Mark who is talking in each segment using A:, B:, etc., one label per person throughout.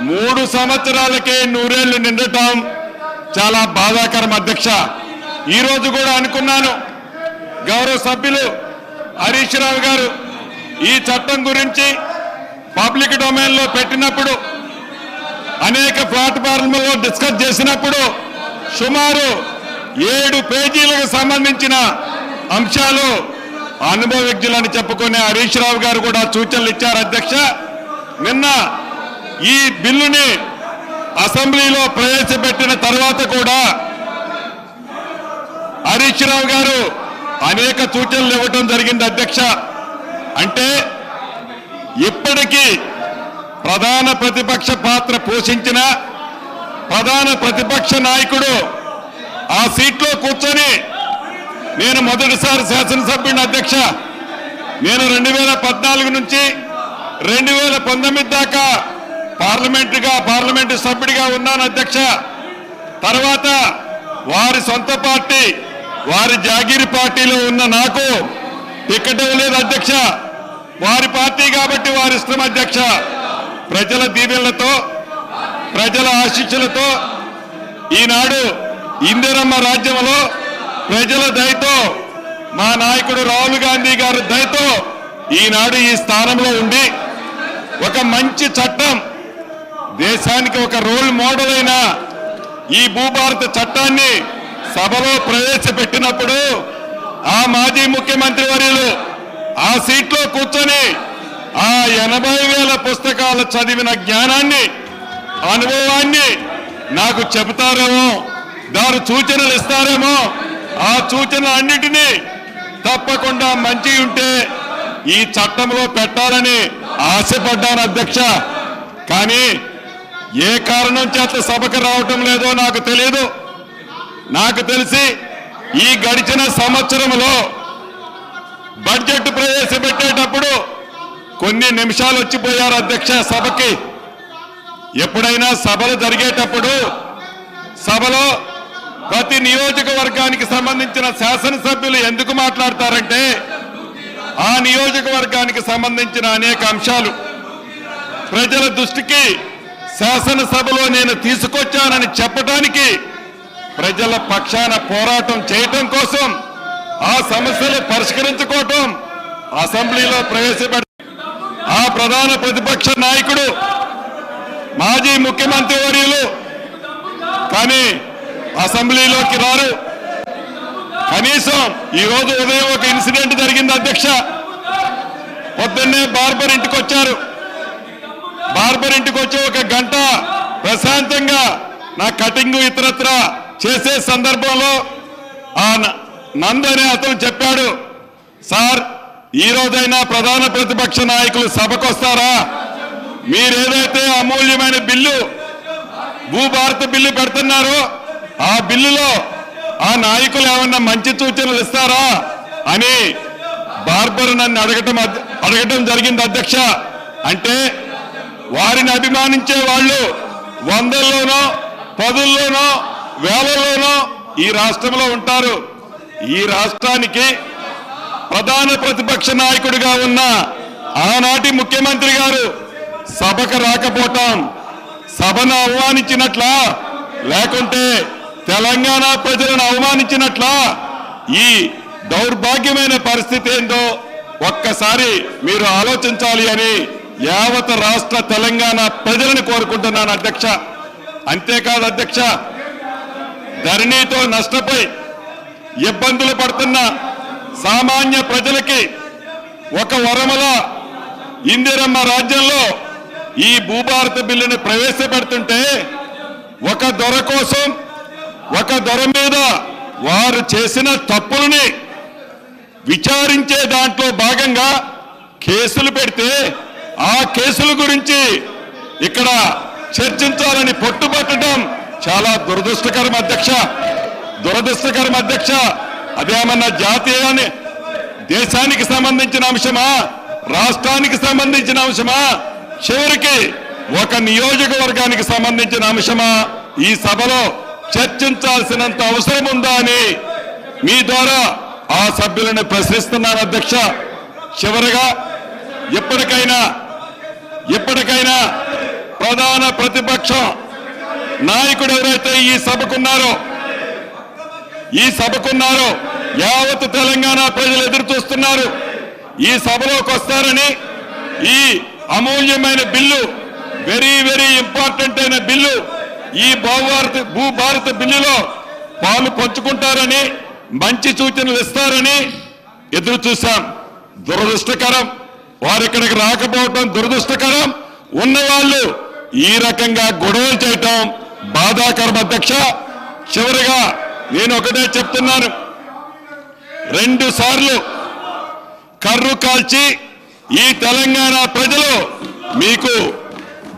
A: మూడు సంవత్సరాలకే నూరేళ్ళు నిండటం చాలా బాధాకరం అధ్యక్ష. ఈరోజు కూడా అనుకున్నాను. గౌరవ సభ్యులు హరీష్ రావు గారు ఈ చట్టం గురించి పబ్లిక్ డొమైన్లో పెట్టినప్పుడు అనేక ప్లాట్ఫామ్లలో డిస్కస్ చేసినప్పుడు సుమారు ఏడు పేజీలకు సంబంధించిన అంశాలు అనుభవజ్ఞులని చెప్పుకునే హరీష్ రావు గారు కూడా సూచనలు ఇచ్చారు అధ్యక్ష. నిన్న ఈ బిల్లుని అసెంబ్లీలో ప్రవేశపెట్టిన తర్వాత కూడా హరీష్ రావు గారు అనేక సూచనలు ఇవ్వటం జరిగింది అధ్యక్ష. అంటే ఇప్పటికీ ప్రధాన ప్రతిపక్ష పాత్ర పోషించిన ప్రధాన ప్రతిపక్ష నాయకుడు ఆ సీట్లో కూర్చొని నేను మొదటిసారి శాసనసభ్యుని అధ్యక్ష. నేను రెండు వేల పద్నాలుగు నుంచి రెండు వేల పంతొమ్మిది దాకా పార్లమెంటరీగా పార్లమెంటు సభ్యుడిగా ఉన్నాను అధ్యక్ష. తర్వాత వారి సొంత పార్టీ వారి జాగీరి పార్టీలో ఉన్న నాకు టికెట్ ఇవ్వలేదు అధ్యక్ష. వారి పార్టీ కాబట్టి వారి ఇష్టం అధ్యక్ష. ప్రజల దీవెళ్ళతో ప్రజల ఆశీస్సులతో ఈనాడు ఇందిరమ్మ రాజ్యంలో ప్రజల దయతో మా నాయకుడు రాహుల్ గాంధీ గారి దయతో ఈనాడు ఈ స్థానంలో ఉండి ఒక మంచి చట్టం దేశానికి ఒక రోల్ మోడల్ అయిన ఈ భూభారత చట్టాన్ని సభలో ప్రవేశపెట్టినప్పుడు ఆ మాజీ ముఖ్యమంత్రి వర్యులు ఆ సీట్లో కూర్చొని ఆ ఎనభై వేల పుస్తకాలు చదివిన జ్ఞానాన్ని అనుభవాన్ని నాకు చెబుతారేమో దాని సూచనలు ఇస్తారేమో ఆ సూచనలు అన్నిటినీ తప్పకుండా మంచి ఉంటే ఈ చట్టంలో పెట్టాలని ఆశపడ్డాను అధ్యక్ష. కానీ ఏ కారణం చేత సభకు రావటం లేదో నాకు తెలియదు నాకు తెలిసి ఈ గడిచిన సంవత్సరంలో బడ్జెట్ ప్రవేశపెట్టేటప్పుడు కొన్ని నిమిషాలు వచ్చిపోయారు అధ్యక్ష సభకి. ఎప్పుడైనా సభలు జరిగేటప్పుడు సభలో ప్రతి నియోజకవర్గానికి సంబంధించిన శాసనసభ్యులు ఎందుకు మాట్లాడతారంటే ఆ నియోజకవర్గానికి సంబంధించిన అనేక అంశాలు. ప్రజల దృష్టికి శాసనసభలో నేను తీసుకొచ్చానని చెప్పడానికి ప్రజల పక్షాన పోరాటం చేయటం కోసం ఆ సమస్యలు పరిష్కరించుకోవటం అసెంబ్లీలో ప్రవేశపెట్ట ఆ ప్రధాన ప్రతిపక్ష నాయకుడు మాజీ ముఖ్యమంత్రి వర్యులు కానీ అసెంబ్లీలోకి రారు. కనీసం ఈరోజు ఉదయం ఒక ఇన్సిడెంట్ జరిగింది అధ్యక్ష. పొద్దున్నే బార్బర్ ఇంటికి వచ్చారు బార్బర్ ఇంటికి వచ్చి ఒక గంట ప్రశాంతంగా నా కటింగ్ ఇతరత్ర చేసే సందర్భంలో ఆ న- అనే అతను చెప్పాడు సార్ ఈరోజైనా ప్రధాన ప్రతిపక్ష నాయకులు సభకు వస్తారా మీరేదైతే అమూల్యమైన బిల్లు భూభారత బిల్లు పెడుతున్నారో ఆ బిల్లులో ఆ నాయకులు ఏమన్నా మంచి సూచనలు ఇస్తారా? అని బార్బర్ నన్ను అడగటం అడగటం జరిగింది అధ్యక్ష. అంటే వారిని అభిమానించే వాళ్ళు వందల్లోనో పదుల్లోనో వేలలోనో ఈ రాష్ట్రంలో ఉంటారు. ఈ రాష్ట్రానికి ప్రధాన ప్రతిపక్ష నాయకుడిగా ఉన్న ఆనాటి ముఖ్యమంత్రి గారు సభకు రాకపోవటం సభను అవమానించినట్లా లేకుంటే తెలంగాణ ప్రజలను అవమానించినట్లా ఈ దౌర్భాగ్యమైన పరిస్థితి ఏందో ఒక్కసారి మీరు ఆలోచించాలి అని యావత్ రాష్ట్ర తెలంగాణ ప్రజలను కోరుకుంటున్నాను అధ్యక్ష. అంతేకాదు అధ్యక్ష ధరణితో నష్టపోయి ఇబ్బందులు పడుతున్న సామాన్య ప్రజలకి ఒక వరముల ఇందిరమ్మ రాజ్యంలో ఈ భూభారత బిల్లుని ప్రవేశపెడుతుంటే ఒక దొర కోసం ఒక దొర మీద వారు చేసిన తప్పులని విచారించే దాంట్లో భాగంగా కేసులు పెడితే ఆ కేసుల గురించి ఇక్కడ చర్చించాలని పట్టుబట్టడం చాలా దురదృష్టకరం అధ్యక్ష. దురదృష్టకరం అధ్యక్ష. అదేమన్నా జాతీయాన్ని దేశానికి సంబంధించిన అంశమా? రాష్ట్రానికి సంబంధించిన అంశమా? చివరికి ఒక నియోజకవర్గానికి సంబంధించిన అంశమా? ఈ సభలో చర్చించాల్సినంత అవసరం ఉందా అని మీ ద్వారా ఆ సభ్యులను ప్రశ్నిస్తున్నాను అధ్యక్ష. చివరిగా ఎప్పటికైనా ఇప్పటికైనా ప్రధాన ప్రతిపక్షం నాయకుడు ఎవరైతే ఈ సభకున్నారో ఈ సభకున్నారో యావత్ తెలంగాణ ప్రజలు ఎదురు చూస్తున్నారు ఈ సభలోకి వస్తారని ఈ అమూల్యమైన బిల్లు వెరీ వెరీ ఇంపార్టెంట్ అయిన బిల్లు ఈ భూభారత భూభారత బిల్లులో పాలు పంచుకుంటారని మంచి సూచనలు ఇస్తారని ఎదురు చూశాం దురదృష్టకరం. వారు ఇక్కడికి రాకపోవటం దురదృష్టకరం. ఉన్నవాళ్ళు ఈ రకంగా గొడవలు చేయటం బాధాకరం అధ్యక్ష. చివరిగా నేను ఒకటే చెప్తున్నాను. రెండు సార్లు కర్రు కాల్చి ఈ తెలంగాణ ప్రజలు మీకు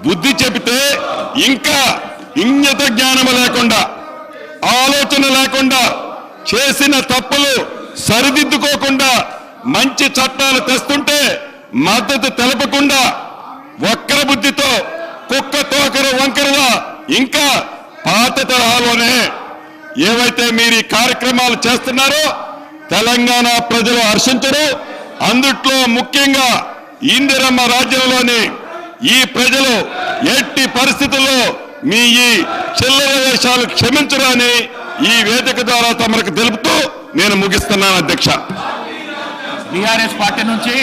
A: బుద్ధి చెబితే ఇంకా ఇంగిత జ్ఞానము లేకుండా ఆలోచన లేకుండా చేసిన తప్పులు సరిదిద్దుకోకుండా మంచి చట్టాలు తెస్తుంటే మద్దతు తెలపకుండా వక్ర బుద్ధితో కుక్క తోకర వంకరగా ఇంకా పాత తరహాలోనే ఏవైతే మీరు ఈ కార్యక్రమాలు చేస్తున్నారో తెలంగాణ ప్రజలు హర్షించరు. అందుట్లో ముఖ్యంగా ఇందిరమ్మ రాజ్యంలోని ఈ ప్రజలు ఎట్టి పరిస్థితుల్లో మీ ఈ చిల్లర వేషాలు క్షమించరు ఈ వేదిక ద్వారా తమకు తెలుపుతూ నేను ముగిస్తున్నాను అధ్యక్ష.
B: బీఆర్ఎస్ పార్టీ నుంచి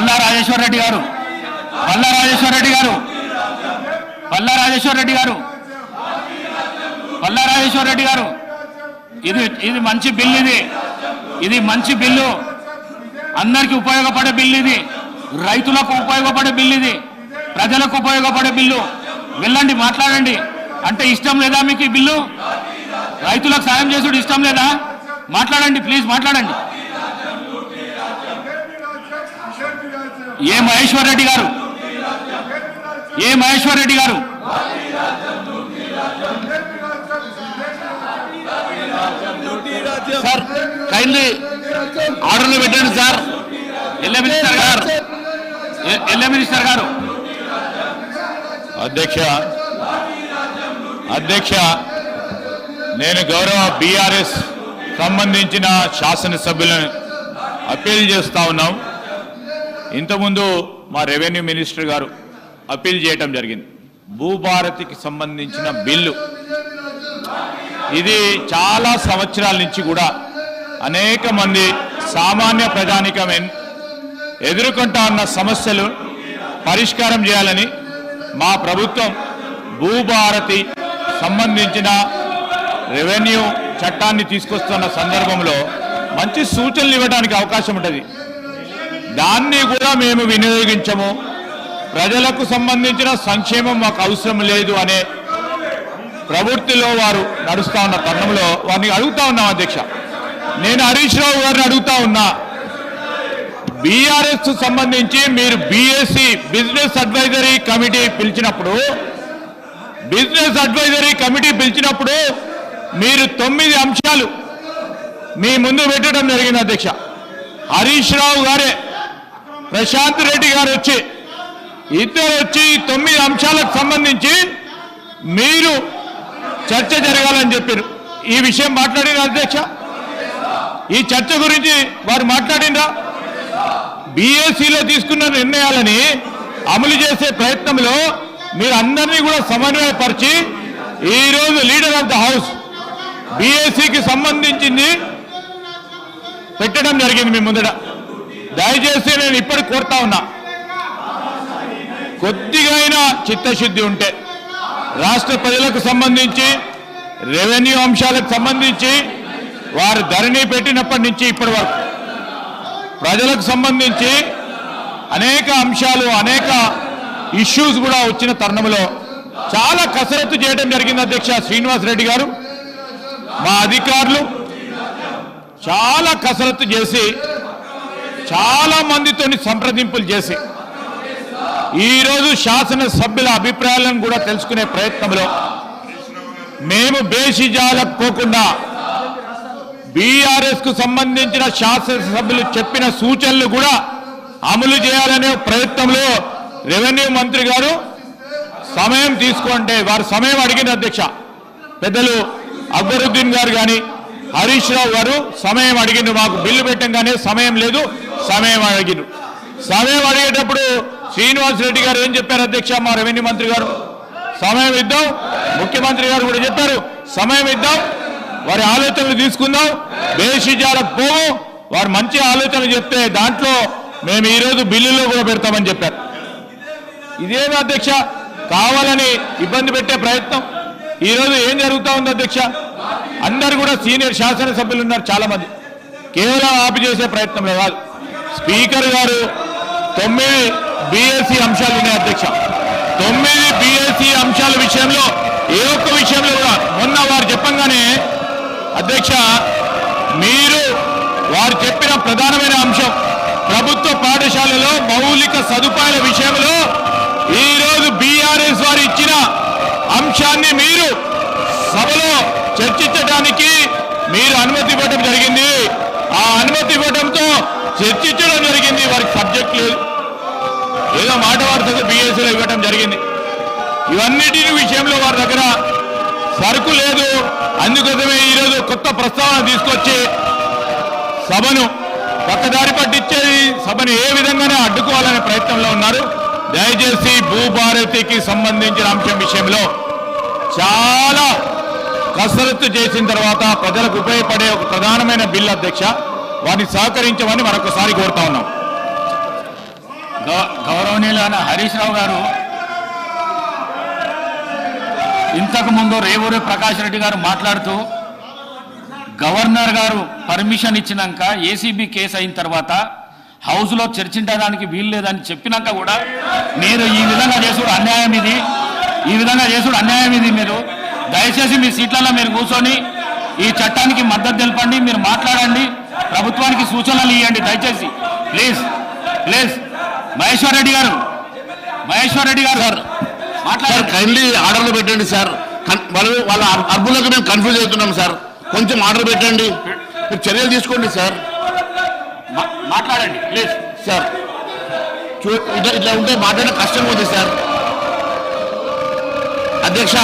B: పల్లా రాజేశ్వర రెడ్డి గారు. పల్లా రాజేశ్వర రెడ్డి గారు. పల్లా రాజేశ్వర రెడ్డి గారు. పల్లా రాజేశ్వర రెడ్డి గారు. ఇది ఇది మంచి బిల్ ఇది. ఇది మంచి బిల్లు. అందరికి ఉపయోగపడే బిల్ ఇది. రైతులకు ఉపయోగపడే బిల్ ఇది. ప్రజలకు ఉపయోగపడే బిల్లు. వెళ్ళండి మాట్లాడండి. అంటే ఇష్టం లేదా మీకు ఈ బిల్లు? రైతులకు సాయం చేసుడు ఇష్టం లేదా? మాట్లాడండి ప్లీజ్ మాట్లాడండి. ఏ మహేశ్వర్ రెడ్డి గారు? ఏ మహేశ్వర్ రెడ్డి గారు? సార్ కైండ్లీ ఆర్డర్లు పెట్టండి సార్. ఎల్ఏ మినిస్టర్ గారు. ఎ- ఎల్ఏ మినిస్టర్ గారు.
C: అధ్యక్ష అధ్యక్ష నేను గౌరవ బీఆర్ఎస్ సంబంధించిన శాసనసభ్యులను అప్పీల్ చేస్తా ఉన్నాం. ఇంతకుముందు మా రెవెన్యూ మినిస్టర్ గారు అప్పీల్ చేయటం జరిగింది. భూభారతికి సంబంధించిన బిల్లు. ఇది చాలా సంవత్సరాల నుంచి కూడా అనేక మంది సామాన్య ప్రజానికం ఎదుర్కొంటా ఉన్న సమస్యలు పరిష్కారం చేయాలని మా ప్రభుత్వం భూభారతి సంబంధించిన రెవెన్యూ చట్టాన్ని తీసుకొస్తున్న సందర్భంలో మంచి సూచనలు ఇవ్వడానికి అవకాశం ఉంటుంది. దాన్ని కూడా మేము వినియోగించము. ప్రజలకు సంబంధించిన సంక్షేమం మాకు అవసరం లేదు అనే ప్రవృత్తిలో వారు నడుస్తా ఉన్న తరుణంలో వారిని అడుగుతా ఉన్నాం అధ్యక్ష. నేను హరీష్ రావు గారిని అడుగుతా ఉన్నా. బీఆర్ఎస్ సంబంధించి మీరు బీఎస్సీ బిజినెస్ అడ్వైజరీ కమిటీ పిలిచినప్పుడు బిజినెస్ అడ్వైజరీ కమిటీ పిలిచినప్పుడు మీరు తొమ్మిది అంశాలు మీ ముందు పెట్టడం జరిగింది అధ్యక్ష. హరీష్ రావు గారే ప్రశాంత్ రెడ్డి గారు వచ్చి ఇద్దరు వచ్చి తొమ్మిది అంశాలకు సంబంధించి మీరు చర్చ జరగాలని చెప్పారు. ఈ విషయం మాట్లాడిన అధ్యక్ష? ఈ చర్చ గురించి వారు మాట్లాడిందా బీఎస్సీలో తీసుకున్న నిర్ణయాలని అమలు చేసే ప్రయత్నంలో మీరు అందరినీ కూడా సమన్వయపరిచి ఈరోజు లీడర్ ఆఫ్ ద హౌస్ బీఎస్సీకి సంబంధించింది పెట్టడం జరిగింది మీ ముందట. దయచేసి నేను ఇప్పటికి కోరుతా ఉన్నా. కొద్దిగా అయినా చిత్తశుద్ధి ఉంటే రాష్ట్ర ప్రజలకు సంబంధించి రెవెన్యూ అంశాలకు సంబంధించి వారు ధరణి పెట్టినప్పటి నుంచి ఇప్పటి వరకు ప్రజలకు సంబంధించి అనేక అంశాలు అనేక ఇష్యూస్ కూడా వచ్చిన తరుణంలో చాలా కసరత్తు చేయడం జరిగింది అధ్యక్ష శ్రీనివాస్ రెడ్డి గారు. మా అధికారులు చాలా కసరత్తు చేసి చాలా మందితోని సంప్రదింపులు చేసి ఈరోజు శాసనసభ్యుల అభిప్రాయాలను కూడా తెలుసుకునే ప్రయత్నంలో మేము బేషిజాలకు పోకుండా బీఆర్ఎస్కు సంబంధించిన శాసనసభ్యులు చెప్పిన సూచనలు కూడా అమలు చేయాలనే ప్రయత్నంలో రెవెన్యూ మంత్రి గారు సమయం తీసుకుంటే వారు సమయం అడిగిన అధ్యక్ష పెద్దలు అక్బరుద్దీన్ గారు కానీ హరీష్ రావు గారు సమయం అడిగింది మాకు బిల్లు పెట్టంగానే సమయం లేదు. సమయం అడిగిరు సమయం అడిగేటప్పుడు శ్రీనివాస్ రెడ్డి గారు ఏం చెప్పారు అధ్యక్ష? మా రెవెన్యూ మంత్రి గారు సమయం ఇద్దాం. ముఖ్యమంత్రి గారు కూడా చెప్పారు. సమయం ఇద్దాం. వారి ఆలోచనలు తీసుకుందాం. బేషిజాలకు పోము. వారు మంచి ఆలోచనలు చెప్తే దాంట్లో మేము ఈరోజు బిల్లులో కూడా పెడతామని చెప్పారు. ఇదేమి అధ్యక్ష? కావాలని ఇబ్బంది పెట్టే ప్రయత్నం. ఈరోజు ఏం జరుగుతా ఉంది అధ్యక్ష? అందరు కూడా సీనియర్ శాసనసభ్యులు ఉన్నారు చాలా మంది కేవలం ఆపి చేసే ప్రయత్నం కాదు. స్పీకర్ గారు తొమ్మిది బిఎస్సి అంశాలు ఉన్నాయి అధ్యక్ష. తొమ్మిది బిఎస్సి అంశాల విషయంలో ఏ ఒక్క విషయంలో కూడా మొన్న వారు చెప్పంగానే అధ్యక్ష మీరు వారు చెప్పిన ప్రధానమైన అంశం ప్రభుత్వ పాఠశాలలో మౌలిక సదుపాయాల విషయంలో ఈ రోజు బీఆర్ఎస్ వారు ఇచ్చిన అంశాన్ని మీరు సభలో చర్చించడానికి మీరు అనుమతి ఇవ్వడం జరిగింది. ఆ అనుమతి ఇవ్వడంతో చర్చించడం జరిగింది వారికి సబ్జెక్ట్ లేదు. ఏదో మాట వార్తగా బీఎస్సీలో ఇవ్వడం జరిగింది. ఇవన్నిటి విషయంలో వారి దగ్గర సరుకు లేదు. అందుకోసమే ఈరోజు కొత్త ప్రస్తావన తీసుకొచ్చి సభను పక్కదారి పట్టించే సభను ఏ విధంగానే అడ్డుకోవాలనే ప్రయత్నంలో ఉన్నారు. దయచేసి భూభారతికి సంబంధించిన అంశం విషయంలో చాలా కసరత్తు చేసిన తర్వాత ప్రజలకు ఉపయోగపడే ఒక ప్రధానమైన బిల్ అధ్యక్ష వారిని సహకరించమని మరొకసారి కోరుతా ఉన్నాం.
B: గౌరవనీయులైన హరీష్ రావు గారు ఇంతకు ముందు రేవూరి ప్రకాష్ రెడ్డి గారు మాట్లాడుతూ గవర్నర్ గారు పర్మిషన్ ఇచ్చినాక ఏసీబీ కేసు అయిన తర్వాత హౌస్లో చర్చించడానికి వీలు లేదని చెప్పినాక కూడా మీరు ఈ విధంగా చేసుడు అన్యాయం ఇది ఈ విధంగా చేసుడు అన్యాయం ఇది మీరు. దయచేసి మీ సీట్లలో మీరు కూర్చొని ఈ చట్టానికి మద్దతు తెలపండి మీరు మాట్లాడండి. ప్రభుత్వానికి సూచనలు ఇవ్వండి దయచేసి. Please please. మహేశ్వర్ రెడ్డి గారు మహేశ్వర్ రెడ్డి గారు.
D: సార్
B: మాట్లాడండి.
D: కైండ్లీ ఆర్డర్లు పెట్టండి సార్. వాళ్ళు వాళ్ళ అర్బులకు మేము కన్ఫ్యూజ్ అవుతున్నాం సార్. కొంచెం ఆర్డర్ పెట్టండి. మీరు చర్యలు తీసుకోండి సార్.
B: మాట్లాడండి ప్లీజ్.
D: సార్ చూ ఇట్లా ఇట్లా ఉంటే మాట్లాడడం కష్టంగా ఉంది సార్. అధ్యక్ష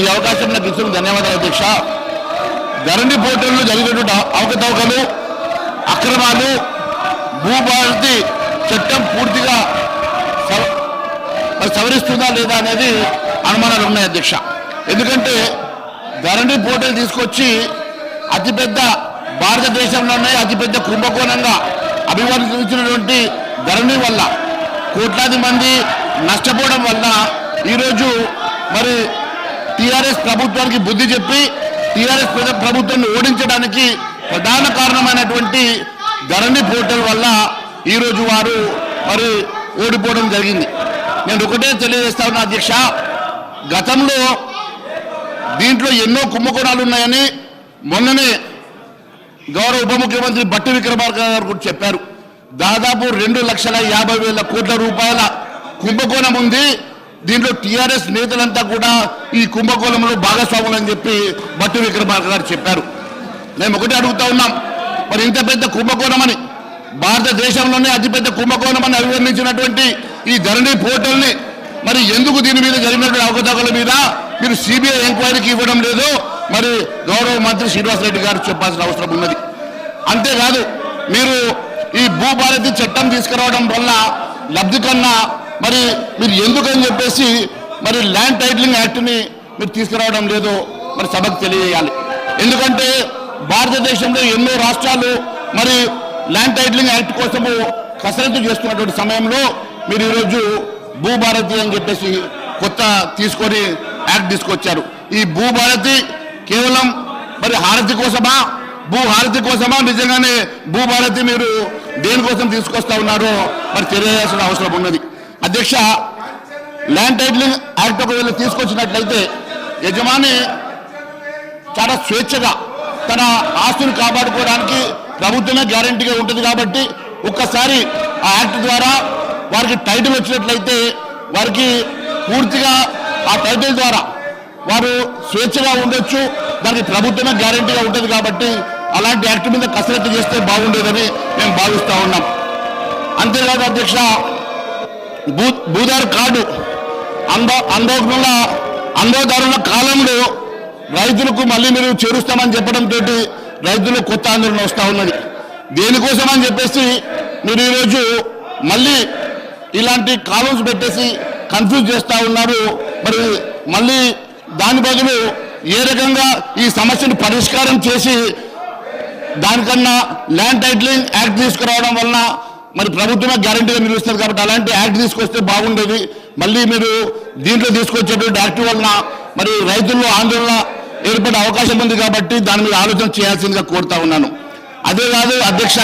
D: ఈ అవకాశం నాకు ఇచ్చిన ధన్యవాదాలు అధ్యక్ష. ధరణి పోర్టల్లో జరిగినటువంటి అవకతవకలు అక్రమాలు భూభారతి చట్టం పూర్తిగా సవ- సవరిస్తుందా లేదా అనేది అనుమానాలు ఉన్నాయి అధ్యక్ష. ఎందుకంటే ధరణి పోర్టల్ తీసుకొచ్చి అతిపెద్ద భారతదేశంలోనే అతిపెద్ద కుంభకోణంగా అభివర్ణించినటువంటి ధరణి వల్ల కోట్లాది మంది నష్టపోవడం వల్ల ఈరోజు మరి టీఆర్ఎస్ ప్రభుత్వానికి బుద్ధి చెప్పి టీఆర్ఎస్ ప్రభుత్వాన్ని ఓడించడానికి ప్రధాన కారణమైనటువంటి ధరణి పోర్టల్ వల్ల ఈరోజు వారు మరి ఓడిపోవడం జరిగింది. నేను ఒకటే తెలియజేస్తా ఉన్నా అధ్యక్ష గతంలో దీంట్లో ఎన్నో కుంభకోణాలు ఉన్నాయని మొన్ననే గౌరవ ఉప ముఖ్యమంత్రి బట్టి విక్రమార్క గారు కూడా చెప్పారు. దాదాపు రెండు లక్షల యాభై వేల కోట్ల రూపాయల కుంభకోణం ఉంది. దీంట్లో టిఆర్ఎస్ నేతలంతా కూడా ఈ కుంభకోణంలో భాగస్వాములు అని చెప్పి భట్టు విక్రమార్క గారు చెప్పారు. మేము ఒకటే అడుగుతా ఉన్నాం. మరి ఇంత పెద్ద కుంభకోణం అని భారతదేశంలోనే అతిపెద్ద కుంభకోణం అని అభివర్ణించినటువంటి ఈ ధరణి పోర్టల్ని మరి ఎందుకు దీని మీద జరిగినటువంటి అవకతవకల మీద మీరు సిబిఐ ఎంక్వైరీకి ఇవ్వడం లేదు మరి గౌరవ మంత్రి శ్రీనివాసరెడ్డి గారు చెప్పాల్సిన అవసరం ఉన్నది. అంతేకాదు మీరు ఈ భూభారతి చట్టం తీసుకురావడం వల్ల లబ్ధి కన్నా మరి మీరు ఎందుకని చెప్పేసి మరి ల్యాండ్ టైటిలింగ్ యాక్ట్ని మీరు తీసుకురావడం లేదో మరి సభకు తెలియజేయాలి. ఎందుకంటే భారతదేశంలో ఎన్నో రాష్ట్రాలు మరి ల్యాండ్ టైటిలింగ్ యాక్ట్ కోసము కసరత్తు చేస్తున్నటువంటి సమయంలో మీరు ఈరోజు భూభారతి అని చెప్పేసి కొత్త తీసుకొని యాక్ట్ తీసుకొచ్చారు. ఈ భూభారతి కేవలం మరి హారతి కోసమా? భూ హారతి కోసమా? నిజంగానే భూభారతి మీరు దేనికోసం తీసుకొస్తా ఉన్నారో మరి తెలియజేయాల్సిన అవసరం ఉన్నది. అధ్యక్ష ల్యాండ్ టైటిలింగ్ యాక్ట్ ఒకవేళ తీసుకొచ్చినట్లయితే యజమాని చాలా స్వేచ్ఛగా తన ఆస్తులు కాపాడుకోవడానికి ప్రభుత్వమే గ్యారంటీగా ఉంటుంది కాబట్టి ఒక్కసారి ఆ యాక్ట్ ద్వారా వారికి టైటిల్ వచ్చినట్లయితే వారికి పూర్తిగా ఆ టైటిల్ ద్వారా వారు స్వేచ్ఛగా ఉండొచ్చు దానికి ప్రభుత్వమే గ్యారంటీగా ఉంటుంది కాబట్టి అలాంటి యాక్ట్ మీద కసరత్తు చేస్తే బాగుండేదని మేము భావిస్తూ ఉన్నాం. అంతేకాదు అధ్యక్ష భూ భూదారు కార్డు అందో అందోకుల అందోదారుల కాలంలో రైతులకు మళ్ళీ మీరు చేరుస్తామని చెప్పడంతో రైతులు కొత్త ఆందోళన వస్తూ ఉన్నది. దేనికోసం అని చెప్పేసి మీరు ఈరోజు మళ్ళీ ఇలాంటి కాలమ్స్ పెట్టేసి కన్ఫ్యూజ్ చేస్తూ ఉన్నారు. మరి మళ్ళీ దాని బదులు ఏ రకంగా ఈ సమస్యను పరిష్కారం చేసి దానికన్నా ల్యాండ్ టైటిలింగ్ యాక్ట్ తీసుకురావడం వలన మరి ప్రభుత్వమే గ్యారంటీగా నిలుస్తుంది కాబట్టి అలాంటి యాక్ట్ తీసుకొస్తే బాగుండేది. మళ్ళీ మీరు దీంట్లో తీసుకొచ్చేటువంటి యాక్ట్ వలన మరి రైతుల్లో ఆందోళన ఏర్పడే అవకాశం ఉంది కాబట్టి దాని మీద ఆలోచన చేయాల్సిందిగా కోరుతా ఉన్నాను. అదే కాదు అధ్యక్ష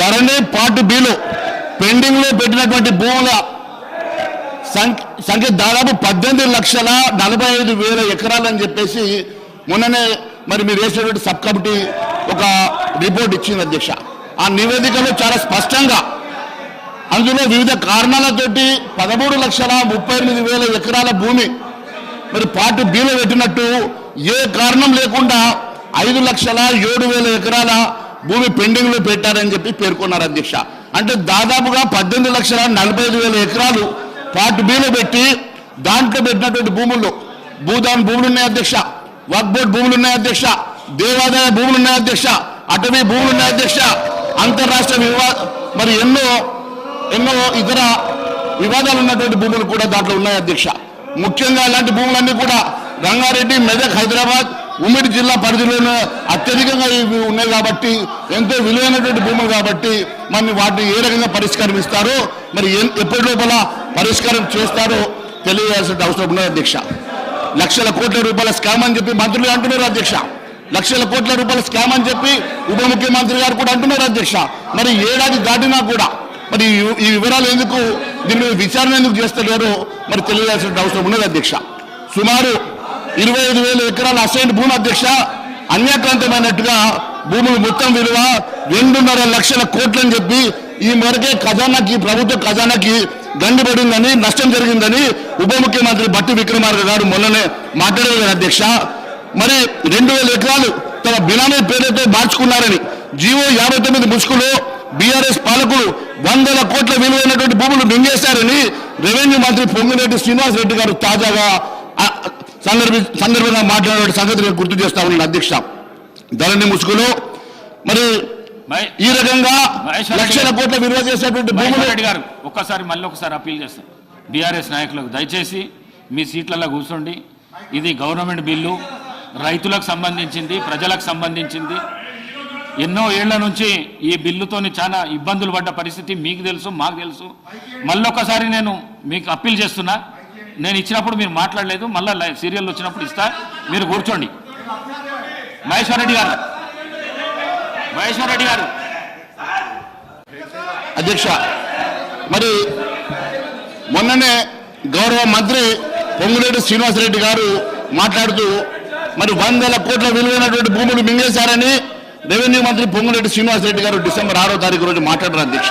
D: ధరణి పార్ట్ బిలో పెండింగ్లో పెట్టినటువంటి భూముల సంఖ్య సంఖ్య దాదాపు పద్దెనిమిది లక్షల నలభై ఐదు వేల ఎకరాలని చెప్పేసి మొన్ననే మరి మీరు వేసినటువంటి సబ్ కమిటీ ఒక రిపోర్ట్ ఇచ్చింది అధ్యక్ష. ఆ నివేదికలో చాలా స్పష్టంగా అందులో వివిధ కారణాలతోటి పదమూడు లక్షల ముప్పై ఎనిమిది వేల ఎకరాల భూమి మరి పార్టీ బీలో పెట్టినట్టు ఏ కారణం లేకుండా ఐదు లక్షల ఏడు వేల ఎకరాల భూమి పెండింగ్లో పెట్టారని చెప్పి పేర్కొన్నారు అధ్యక్ష. అంటే దాదాపుగా పద్దెనిమిది లక్షల నలభై ఐదు వేల ఎకరాలు పార్ట్ బీలో పెట్టి దాంట్లో పెట్టినటువంటి భూముల్లో భూదాన్ భూములు ఉన్నాయి అధ్యక్ష వక్ బోర్డ్ భూములు ఉన్నాయి అధ్యక్ష దేవాదాయ భూములు ఉన్నాయి అధ్యక్ష అటవీ భూములు ఉన్నాయి అధ్యక్ష అంతర్రాష్ట్ర వివా మరి ఎన్నో ఎన్నో ఇతర వివాదాలు ఉన్నటువంటి భూములు కూడా దాంట్లో ఉన్నాయి అధ్యక్ష. ముఖ్యంగా అలాంటి భూములన్నీ కూడా రంగారెడ్డి మెదక్ హైదరాబాద్ ఉమ్మడి జిల్లా పరిధిలోనే అత్యధికంగా ఇవి ఉన్నాయి కాబట్టి ఎంతో విలువైనటువంటి భూములు కాబట్టి మరి వాటిని ఏ రకంగా పరిష్కారం ఇస్తారో మరి ఎప్పటి లోపల పరిష్కారం చేస్తారో తెలియజేయాల్సిన అవసరం ఉన్నది అధ్యక్ష. లక్షల కోట్ల రూపాయల స్కామ్ అని చెప్పి మంత్రులు అంటున్నారు అధ్యక్ష. లక్షల కోట్ల రూపాయల స్కామ్ అని చెప్పి ఉప ముఖ్యమంత్రి గారు కూడా అంటున్నారు అధ్యక్ష. మరి ఏడాది దాటినా కూడా మరి ఈ- వివరాలు ఎందుకు దీని మీద విచారణ ఎందుకు చేస్తలేరు? మరి తెలియాల్సిన అవసరం ఉన్నది అధ్యక్ష. సుమారు ఇరవై ఐదు వేల ఎకరాల అసైన్ భూమి అధ్యక్ష అన్యాక్రాంతమైనట్టుగా భూములు మొత్తం విలువ రెండున్నర లక్షల కోట్లని చెప్పి ఈ మేరకే ఖజానాకి ప్రభుత్వ ఖజానాకి గండి పడిందని నష్టం జరిగిందని ఉప ముఖ్యమంత్రి బట్టి విక్రమార్క గారు మొన్ననే మాట్లాడారు అధ్యక్ష. మరి రెండు వేల ఎకరాలు తమ బినామీ పేరుతో మార్చుకున్నారని జీవో యాభై తొమ్మిది ముసుగులో బీఆర్ఎస్ పాలకులు వందల కోట్ల విలువైనటువంటి భూములు మింగేశారని రెవెన్యూ మంత్రి పొంగిరెడ్డి శ్రీనివాస్ రెడ్డి గారు తాజాగా సందర్భ సందర్భంగా మాట్లాడిన సంగతి నేను గుర్తు చేస్తా ఉన్నాను అధ్యక్ష. ధరణి ముసుగులో మరి ఈ రకంగా లక్షల కోట్ల విలువ భూములు
B: రెడ్డి గారు ఒక్కసారి మళ్ళీ ఒకసారి అప్పీల్ చేస్తాం. బీఆర్ఎస్ నాయకులకు దయచేసి మీ సీట్లలో కూర్చోండి. ఇది గవర్నమెంట్ బిల్లు. రైతులకు సంబంధించింది ప్రజలకు సంబంధించింది. ఎన్నో ఏళ్ళ నుంచి ఈ బిల్లుతోని చాలా ఇబ్బందులు పడ్డ పరిస్థితి మీకు తెలుసు మాకు తెలుసు. మళ్ళొకసారి నేను మీకు అప్పీల్ చేస్తున్నా. నేను ఇచ్చినప్పుడు మీరు మాట్లాడలేదు మళ్ళీ సీరియల్ వచ్చినప్పుడు ఇస్తా. మీరు కూర్చోండి. మహేశ్వర రెడ్డి గారు. మహేశ్వర రెడ్డి గారు.
D: అధ్యక్ష మరి మొన్ననే గౌరవ మంత్రి పొంగులేటి శ్రీనివాసరెడ్డి గారు మాట్లాడుతూ మరి వందల కోట్ల విలువైనటువంటి భూములు మింగేశారని రెవెన్యూ మంత్రి పొంగులేటి శ్రీనివాసరెడ్డి గారు డిసెంబర్ ఆరో తారీఖు రోజు మాట్లాడారు అధ్యక్ష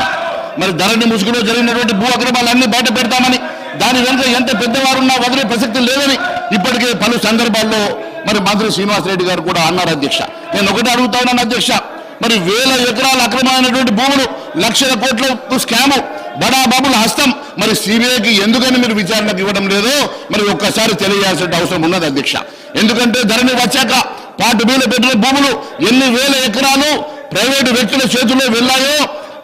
D: మరి ధరణి ముసుగులో జరిగినటువంటి భూ అక్రమాలన్నీ బయట పెడతామని దాని వెనుక ఎంత పెద్దవారున్నా వదిలే ప్రసక్తి లేదని ఇప్పటికే పలు సందర్భాల్లో మరి మంత్రి శ్రీనివాసరెడ్డి గారు కూడా అన్నారు అధ్యక్ష. నేను ఒకటి అడుగుతా ఉన్నాను అధ్యక్ష. మరి వేల ఎకరాల అక్రమమైనటువంటి భూములు లక్షల కోట్ల స్కాము బడా బాబుల హస్తం. మరి సిబిఐకి ఎందుకని మీరు విచారణకు ఇవ్వడం లేదో? మరి ఒక్కసారి తెలియాల్సిన అవసరం ఉన్నది అధ్యక్ష. ఎందుకంటే ధరణి వచ్చాక పాటు బీలు పెట్టిన భూములు ఎన్ని వేల ఎకరాలు ప్రైవేటు వ్యక్తుల చేతుల్లో వెళ్ళాయో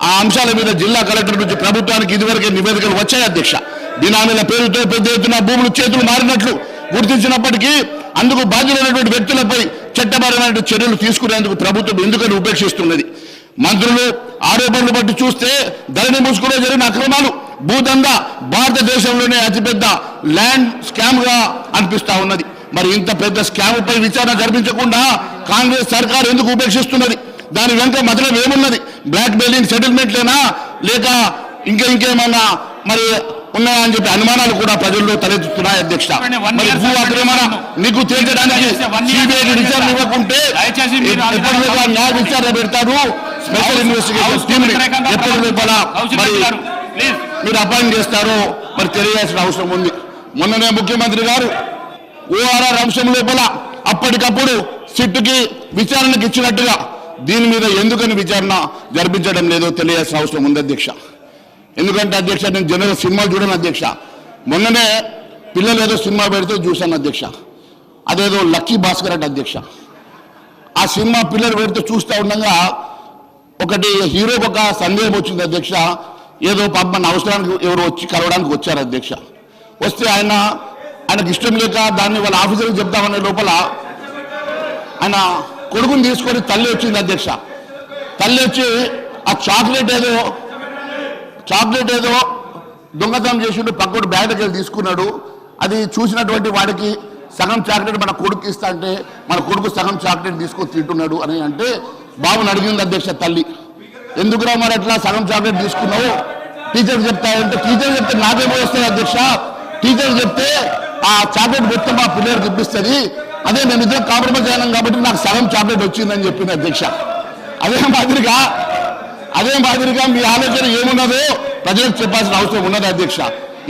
D: ఆ అంశాల మీద జిల్లా కలెక్టర్ నుంచి ప్రభుత్వానికి ఇదివరకే నివేదికలు వచ్చాయి అధ్యక్ష. బినామీల పేరుతో పెద్ద ఎత్తున భూములు చేతులు మారినట్లు గుర్తించినప్పటికీ అందుకు బాధ్యులైనటువంటి వ్యక్తులపై చట్టపరమైన చర్యలు తీసుకునేందుకు ప్రభుత్వం ఎందుకని ఉపేక్షిస్తున్నది? మంత్రులు ఆరోపణలు బట్టి చూస్తే ధరణి ముసుగులో జరిగిన అక్రమాలు భూదందా భారతదేశంలోనే అతిపెద్ద ల్యాండ్ స్కామ్గా అనిపిస్తా ఉన్నది. మరి ఇంత పెద్ద స్కామ్ పై విచారణ జరిపించకుండా కాంగ్రెస్ సర్కార్ ఎందుకు ఉపేక్షిస్తున్నది? దాని వెనుక మతలం ఏమున్నది? బ్లాక్ మెయిలింగ్ సెటిల్మెంట్లేనా లేక ఇంకా ఇంకేమన్నా మరి ఉన్నాయా అని చెప్పి అనుమానాలు కూడా ప్రజల్లో తలెత్తుతున్నాయి అధ్యక్ష. మరి భూ అక్రమణ. నీకు తేల్చడానికి సిబిఐ విచారణ. ఇవ్వకుంటే న్యాయ విచారణ పెడతారు. స్పెషల్ ఇన్వెస్టిగేషన్ టీమ్ ఎప్పటి మరి అపాయింట్ చేస్తారో మరి తెలియాల్సిన అవసరం ఉంది. మొన్ననే ముఖ్యమంత్రి గారు ఓఆర్ఆర్ అంశం లోపల అప్పటికప్పుడు సిట్టుకి విచారణకు ఇచ్చినట్టుగా దీని మీద ఎందుకని విచారణ జరిపించడం లేదో తెలియాల్సిన అవసరం ఉంది అధ్యక్ష. ఎందుకంటే అధ్యక్ష నేను జనరల్ సినిమా చూడను అధ్యక్ష. మొన్ననే పిల్లలు ఏదో సినిమా పెడితే చూశాను అధ్యక్ష. అదేదో లక్కీ భాస్కర్ అట అధ్యక్ష. ఆ సినిమా పిల్లలు పెడితే చూస్తూ ఉండగా ఒకటి హీరోకి ఒక సందేహం వచ్చింది అధ్యక్ష. ఏదో పాప అవసరానికి ఎవరు వచ్చి కలవడానికి వచ్చారు అధ్యక్ష. వస్తే ఆయన ఆయనకు ఇష్టం లేక దాన్ని వాళ్ళ ఆఫీసర్కి చెప్తామనే లోపల ఆయన కొడుకుని తీసుకొని తల్లి వచ్చింది అధ్యక్ష. తల్లి వచ్చి ఆ చాక్లెట్ ఏదో చాక్లెట్ ఏదో దొంగతనం చేసిండు పక్కడు బ్యాగ్ దగ్గర తీసుకున్నాడు. అది చూసినటువంటి వాడికి సగం చాక్లెట్ మన కొడుకు ఇస్తా అంటే మన కొడుకు సగం చాక్లెట్ తీసుకొని తింటున్నాడు అని అంటే బాబుని అడిగింది అధ్యక్ష తల్లి. ఎందుకురా మరి అట్లా సగం చాక్లెట్ తీసుకున్నావు? టీచర్ చెప్తాయంటే టీచర్ చెప్తే నాకేమో వస్తుంది అధ్యక్ష? టీచర్ చెప్తే ఆ చాక్లెట్ మొత్తం మా పిల్లలు తెప్పిస్తుంది అదే నేను ఇద్దరు కాంప్రమైజ్ అయినాం కాబట్టి నాకు సగం చాక్లెట్ వచ్చిందని చెప్పింది అధ్యక్ష. అదే మాదిరిగా అదే మాదిరిగా మీ ఆలోచన ఏమున్నదో ప్రజలకు చెప్పాల్సిన అవసరం ఉన్నది అధ్యక్ష.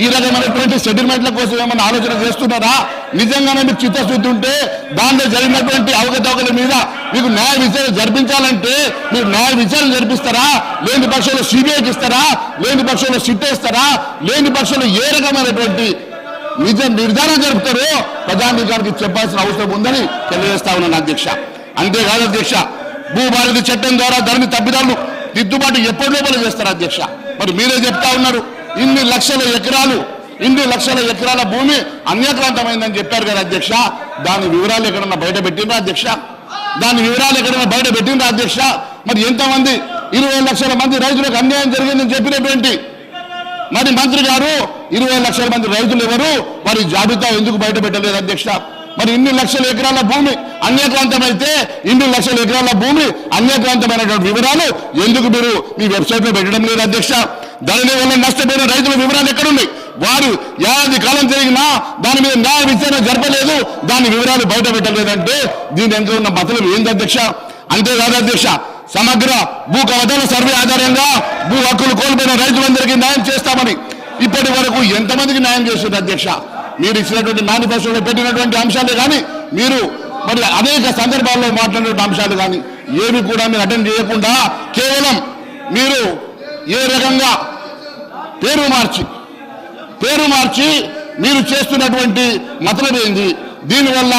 D: ఈ రకమైనటువంటి సెటిల్మెంట్ల కోసం ఏమైనా ఆలోచన చేస్తున్నారా? నిజంగానే మీకు చిత్తశుద్ధి ఉంటే దాంట్లో జరిగినటువంటి అవకతవకల మీద మీకు న్యాయ విచారణ జరిపించాలంటే మీరు న్యాయ విచారణ జరిపిస్తారా? లేని పక్షంలో సిబిఐకి ఇస్తారా? లేని పక్షంలో సిట్టేస్తారా లేని పక్షంలో ఏ రకమైనటువంటి నిజ నిర్ధారణ జరుపుతారో ప్రజానికానికి చెప్పాల్సిన అవసరం ఉందని తెలియజేస్తా ఉన్నాను అధ్యక్ష. అంతేకాదు అధ్యక్ష భూభారతి చట్టం ద్వారా ధరని తప్పిదాలు దిద్దుబాటు ఎప్పటి లోపల చేస్తారు అధ్యక్ష? మరి మీరే చెప్తా ఉన్నారు. ఇన్ని లక్షల ఎకరాలు ఇన్ని లక్షల ఎకరాల భూమి అన్యక్రాంతమైందని చెప్పారు కదా అధ్యక్ష. దాని వివరాలు ఎక్కడన్నా బయట పెట్టిండ్రా అధ్యక్ష? దాని వివరాలు ఎక్కడన్నా బయట పెట్టిండ్రా అధ్యక్ష? మరి ఎంతమంది ఇరవై లక్షల మంది రైతులకు అన్యాయం జరిగిందని చెప్పినటువంటి మరి మంత్రి గారు ఇరవై లక్షల మంది రైతులు ఎవరు? వారి జాబితా ఎందుకు బయట పెట్టలేదు అధ్యక్ష? మరి ఇన్ని లక్షల ఎకరాల భూమి అన్యక్రాంతమైతే ఇన్ని లక్షల ఎకరాల భూమి అన్యక్రాంతమైనటువంటి వివరాలు ఎందుకు మీరు మీ వెబ్సైట్లో పెట్టడం లేదు అధ్యక్ష? ధరణి వల్ల నష్టపోయిన రైతుల వివరాలు ఎక్కడున్నాయి? వారు ఏడాది కాలం జరిగినా దాని మీద న్యాయ విచారణ జరపలేదు. దాని వివరాలు బయట పెట్టలేదంటే దీని వెనుక ఉన్న మతలం ఏంది అధ్యక్ష? అంతేకాదు అధ్యక్ష సమగ్ర భూ కవతల సర్వే ఆధారంగా భూ హక్కులు కోల్పోయిన రైతులందరికీ న్యాయం చేస్తామని ఇప్పటి వరకు ఎంతమందికి న్యాయం చేస్తుంది అధ్యక్ష? మీరు ఇచ్చినటువంటి మేనిఫెస్టోలో పెట్టినటువంటి అంశాలే కానీ మీరు మరి అనేక సందర్భాల్లో మాట్లాడినటువంటి అంశాలు కానీ ఏవి కూడా మీరు అటెండ్ చేయకుండా కేవలం మీరు ఏ రకంగా పేరు మార్చి. పేరు మార్చి మీరు చేస్తున్నటువంటి మతలం ఏంది? దీనివల్ల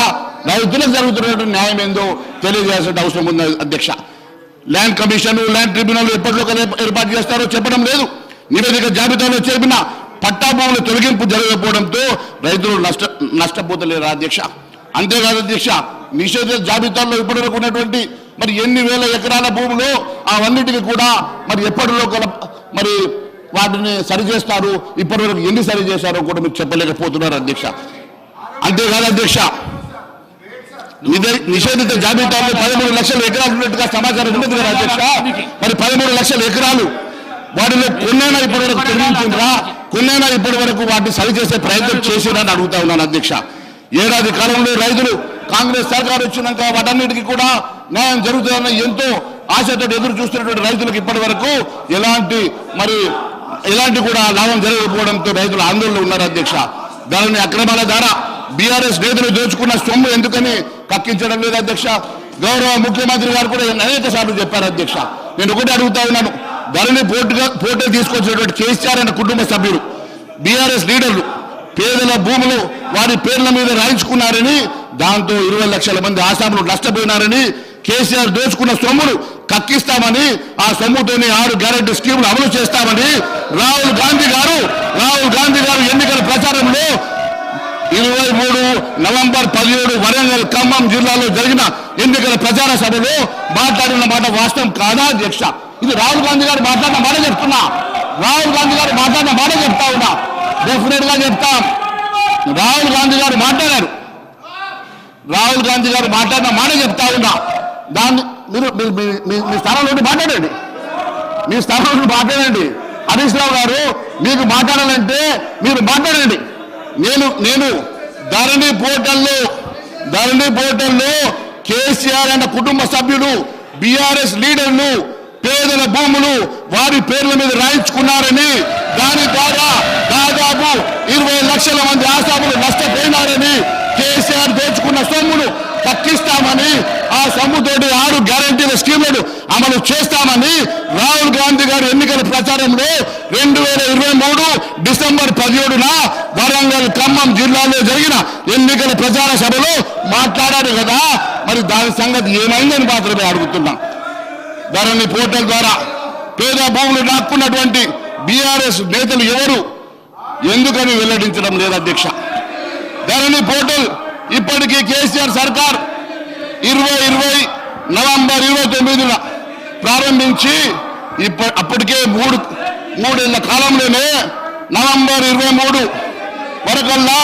D: రైతులకు జరుగుతున్నటువంటి న్యాయం ఏందో తెలియజేయాల్సిన అవసరం ఉంది అధ్యక్ష. ల్యాండ్ కమిషన్ ల్యాండ్ ట్రిబ్యునల్ ఎప్పటిలో ఏర్పాటు చేస్తారో చెప్పడం లేదు. నివేదిక జాబితాలో చేరిన పట్టా భూముల తొలగింపు జరగకపోవడంతో రైతులు నష్ట నష్టపోతలేరు అధ్యక్ష? అంతేకాదు అధ్యక్ష నిషేధ జాబితాల్లో ఇప్పటివరకు ఉన్నటువంటి మరి ఎన్ని వేల ఎకరాల భూములు అవన్నిటికీ కూడా మరి ఎప్పటిలో మరి వాటిని సరి చేస్తారు ఇప్పటివరకు ఎన్ని సరి చేశారో కూడా మీరు చెప్పలేకపోతున్నారు అధ్యక్ష. అంతేకాదు అధ్యక్ష నిషేధిత జాబితాలో పదమూడు లక్షల ఎకరాలు ఉన్నట్టుగా సమాచారం ఉన్నది కదా అధ్యక్ష. మరి పదమూడు లక్షల ఎకరాలు వాటిలో కొన్నైనా ఇప్పటి వరకు తొలగించిండ్రా? కొన్నైనా ఇప్పటి వరకు వాటిని సరిచేసే ప్రయత్నం చేసిరా అని అడుగుతా ఉన్నాను అధ్యక్ష. ఏడాది కాలంలో రైతులు కాంగ్రెస్ సర్కార్ వచ్చినాక వాటన్నిటికీ కూడా న్యాయం జరుగుతుందని ఎంతో ఆశతో ఎదురు చూస్తున్నటువంటి రైతులకు ఇప్పటి వరకు ఎలాంటి మరి ఎలాంటి కూడా లాభం జరగకపోవడంతో రైతులు ఆందోళన ఉన్నారు అధ్యక్ష. దానిని అక్రమాల ద్వారా బీఆర్ఎస్ నేతలు దోచుకున్న సొమ్ము ఎందుకని కక్కించడం లేదు అధ్యక్ష. గౌరవ ముఖ్యమంత్రి గారు కూడా అనేక సార్లు చెప్పారు అధ్యక్ష. నేను ఒకటి అడుగుతా ఉన్నాను. ధరని పోటుగా పోటీ తీసుకొచ్చినటువంటి కేసీఆర్ అనే కుటుంబ సభ్యులు బీఆర్ఎస్ లీడర్లు పేదల భూములు వారి పేర్ల మీద రాయించుకున్నారని దాంతో ఇరవై లక్షల మంది ఆసాములు నష్టపోయినారని కేసీఆర్ దోచుకున్న సొమ్మును కక్కిస్తామని ఆ సొమ్ముతోని ఆరు గ్యారెంటీ స్కీములు అమలు చేస్తామని రాహుల్ గాంధీ గారు రాహుల్ గాంధీ గారు ఎన్నికల ప్రచారంలో ఇరవై మూడు నవంబర్ పదిహేడు వరంగల్ ఖమ్మం జిల్లాలో జరిగిన ఎన్నికల ప్రచార సభలో మాట్లాడిన మాట వాస్తవం కాదా అధ్యక్ష? ఇది రాహుల్ గాంధీ గారు మాట్లాడిన మాట చెప్తున్నా. రాహుల్ గాంధీ గారు మాట్లాడిన మాట చెప్తా ఉన్నా. డెఫినెట్గా చెప్తాం. రాహుల్ గాంధీ గారు మాట్లాడారు. రాహుల్ గాంధీ గారు మాట్లాడిన మాట చెప్తా ఉన్నా. దాన్ని మీరు మీ- మీ స్థానంలో మాట్లాడండి. మీ స్థానంలో మాట్లాడండి. హరీష్ రావు గారు మీకు మాట్లాడాలంటే మీరు మాట్లాడండి. నేను నేను ధరణి పోర్టల్లో ధరణి పోర్టల్లో కేసీఆర్ అన్న కుటుంబ సభ్యులు బీఆర్ఎస్ లీడర్లు పేదల భూములు వారి పేర్ల మీద రాయించుకున్నారని దాని ద్వారా దాదాపు ఇరవై లక్షల మంది ఆశాములు నష్టపోయినారని కేసీఆర్ దోచుకున్న సొమ్మును తక్కిస్తామని ఆ సొమ్ముతోటి ఆరు గ్యారంటీల స్కీములను అమలు చేస్తామని రాహుల్ గాంధీ గారు ఎన్నికల ప్రచారంలో రెండు వేల ఇరవై మూడు డిసెంబర్ పదిహేడున వరంగల్ ఖమ్మం జిల్లాలో జరిగిన ఎన్నికల ప్రచార సభలో మాట్లాడారు కదా. మరి దాని సంగతి ఏమైందని మాత్రమే అడుగుతున్నా. ధరణి పోర్టల్ ద్వారా పేద భూములు నాక్కున్నటువంటి బీఆర్ఎస్ నేతలు ఎవరు? ఎందుకని వెల్లడించడం లేదు అధ్యక్ష? ధరణి పోర్టల్ ఇప్పటికీ కేసీఆర్ సర్కార్ ఇరవై ఇరవై నవంబర్ ఇరవై తొమ్మిదిన ప్రారంభించి ఇప్ప అప్పటికే మూడు మూడేళ్ళ కాలంలోనే నవంబర్ ఇరవై మూడు వరకల్లా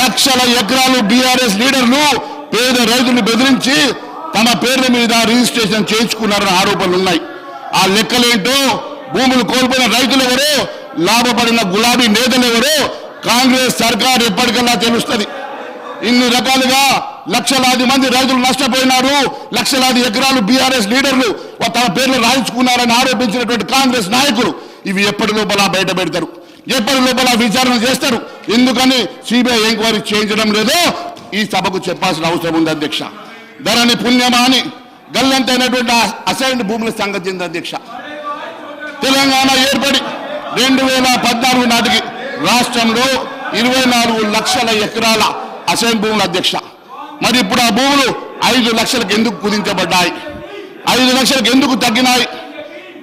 D: లక్షల ఎకరాలు బీఆర్ఎస్ లీడర్లు పేద రైతులు బెదిరించి తమ పేర్ల మీద రిజిస్ట్రేషన్ చేయించుకున్నారన్న ఆరోపణలు ఉన్నాయి. ఆ లెక్కలేంటో భూములు కోల్పోయిన రైతులు ఎవరో లాభపడిన గులాబీ నేతలు ఎవరో కాంగ్రెస్ సర్కార్ ఎప్పటికల్లా తెలుస్తుంది. ఇన్ని రకాలుగా లక్షలాది మంది రైతులు నష్టపోయినారు. లక్షలాది ఎకరాలు బీఆర్ఎస్ లీడర్లు తమ పేర్లు రాయించుకున్నారని ఆరోపించినటువంటి కాంగ్రెస్ నాయకులు ఇవి ఎప్పటి లోపల బయట పెడతారు? ఎప్పటి లోపల విచారణ చేస్తారు? ఎందుకని సిబిఐ ఎంక్వైరీ చేయించడం లేదో ఈ సభకు చెప్పాల్సిన అవసరం ఉంది అధ్యక్ష. ధరణి పుణ్యమా అని గల్లంతైనటువంటి అసైన్ భూముల సంగతి అధ్యక్ష. తెలంగాణ ఏర్పడి రెండు వేల పద్నాలుగు నాటికి రాష్ట్రంలో ఇరవై నాలుగు లక్షల ఎకరాల అసైన్ భూముల అధ్యక్ష. మరి ఇప్పుడు ఆ భూములు ఐదు లక్షలకు ఎందుకు కుదించబడ్డాయి? ఐదు లక్షలకు ఎందుకు తగ్గినాయి?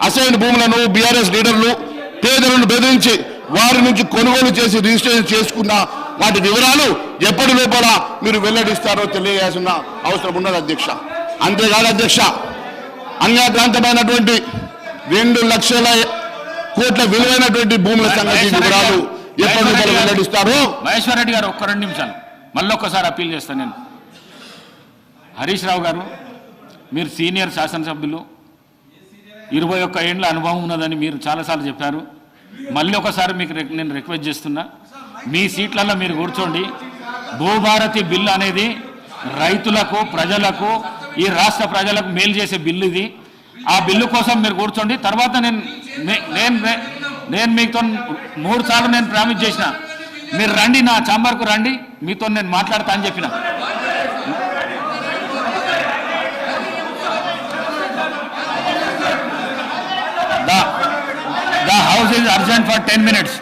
D: అసైన్ భూములను బీఆర్ఎస్ లీడర్లు పేదలను బెదిరించి వారి నుంచి కొనుగోలు చేసి రిజిస్ట్రేషన్ చేసుకున్న వాటి వివరాలు ఎప్పటి లోపల మీరు వెల్లడిస్తారో తెలియజేయాల్సిన అవసరం ఉన్నది అధ్యక్ష. అంతేకాదు అధ్యక్ష అన్యాక్రాంతమైనటువంటి రెండు లక్షల కోట్ల విలువైనటువంటి భూముల సంగతి వివరాలు
B: మహేశ్వర్ రెడ్డి గారు ఒక్క రెండు నిమిషాలు. మళ్ళీ ఒక్కసారి అప్పీల్ చేస్తాను నేను. హరీష్ రావు గారు మీరు సీనియర్ శాసనసభ్యులు. ఇరవై ఒక్క ఏండ్ల అనుభవం ఉన్నదని మీరు చాలాసార్లు చెప్పారు. మళ్ళీ ఒకసారి మీకు నేను రిక్వెస్ట్ చేస్తున్నా. మీ సీట్లలో మీరు కూర్చోండి. భూభారతి బిల్లు అనేది రైతులకు ప్రజలకు ఈ రాష్ట్ర ప్రజలకు మేలు చేసే బిల్లు ఇది. ఆ బిల్లు కోసం మీరు కూర్చోండి. తర్వాత నేను నేను నేను మీతో మూడు సార్లు నేను ప్రామిస్ చేసిన. మీరు రండి నా ఛాంబర్కు రండి. మీతో నేను మాట్లాడతా అని చెప్పిన. The the house is urgent for ten minutes